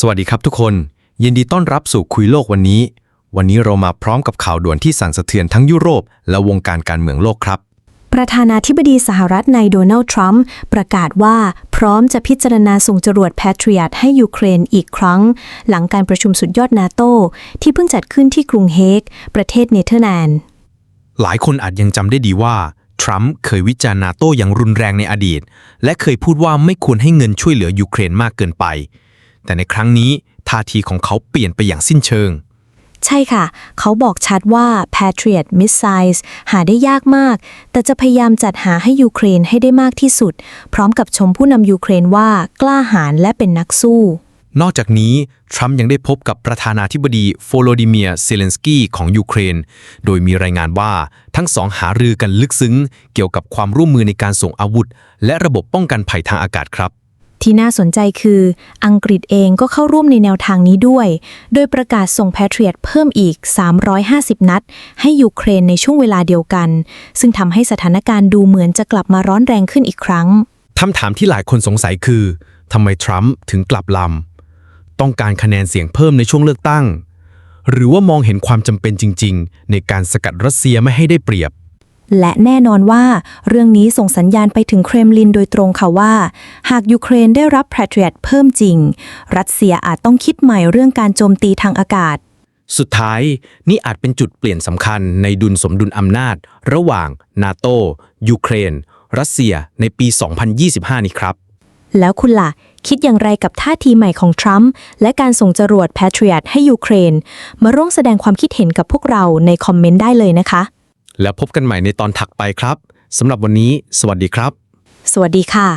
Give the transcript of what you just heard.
สวัสดีครับทุกคน ยินดีต้อนรับสู่คุยโลกวันนี้ วันนี้เรามาพร้อมกับข่าวด่วนที่สั่นสะเทือนทั้งยุโรป และวงการการเมืองโลกครับ ประธานาธิบดีสหรัฐนายโดนัลด์ทรัมป์ประกาศว่าพร้อมจะพิจารณาส่งจรวดแพทริอตให้ยูเครนอีกครั้ง หลังการประชุมสุดยอดนาโตที่เพิ่งจัดขึ้นที่กรุงเฮก ประเทศเนเธอร์แลนด์ หลายคนอาจยังจำได้ดีว่าทรัมป์เคยวิจารณ์นาโต้อย่างรุนแรงในอดีต และเคยพูดว่าไม่ควรให้เงินช่วยเหลือยูเครนมากเกินไป แต่ในครั้งนี้ท่าทีของเขาเปลี่ยนไปอย่างสิ้นเชิง ใช่ค่ะ เขาบอกชัดว่า Patriot Missiles หาได้ยากมาก แต่จะพยายามจัดหาให้ยูเครนให้ได้มากที่สุด พร้อมกับชมผู้นำยูเครนว่ากล้าหาญและเป็นนักสู้ นอกจากนี้ ทรัมป์ยังได้พบกับประธานาธิบดีโฟโลดิเมียเซเลนสกี้ของยูเครน โดยมีรายงานว่าทั้งสองหารือกันลึกซึ้ง เกี่ยวกับความร่วมมือในการส่งอาวุธ และระบบป้องกันภัยทางอากาศครับ ที่น่าสนใจคืออังกฤษเองก็เข้าร่วมในแนวทางนี้ด้วย โดยประกาศส่ง Patriot เพิ่มอีก 350 นัด ให้ยูเครนในช่วงเวลาเดียวกัน ซึ่งทำให้สถานการณ์ดูเหมือนจะกลับมาร้อนแรงขึ้นอีกครั้งคำถามที่หลายคนสงสัยคือทำไมทรัมป์ถึงกลับลำ ต้องการคะแนนเสียงเพิ่มในช่วงเลือกตั้ง หรือว่ามองเห็นความจำเป็นจริง ๆ ในการสกัดรัสเซียไม่ให้ได้เปรียบ และแน่นอนว่าเรื่องนี้ส่งสัญญาณไปถึงเครมลินโดยตรงค่ะว่า หากยูเครนได้รับ Patriot เพิ่มจริง รัสเซียอาจต้องคิดใหม่เรื่องการโจมตีทางอากาศ สุดท้ายนี่อาจเป็นจุดเปลี่ยนสำคัญในดุลสมดุลอำนาจ ระหว่างนาโตยูเครน รัสเซียในปี 2025 นี้ครับ แล้วคุณล่ะ คิดอย่างไรกับท่าทีใหม่ของทรัมป์และการส่งจรวด Patriot ให้ยูเครน มาร่วมแสดงความคิดเห็นกับพวกเราในคอมเมนต์ได้เลยนะคะ แล้วพบกันใหม่ในตอนถักไปครับสำหรับวันนี้ สวัสดีครับ สวัสดีค่ะ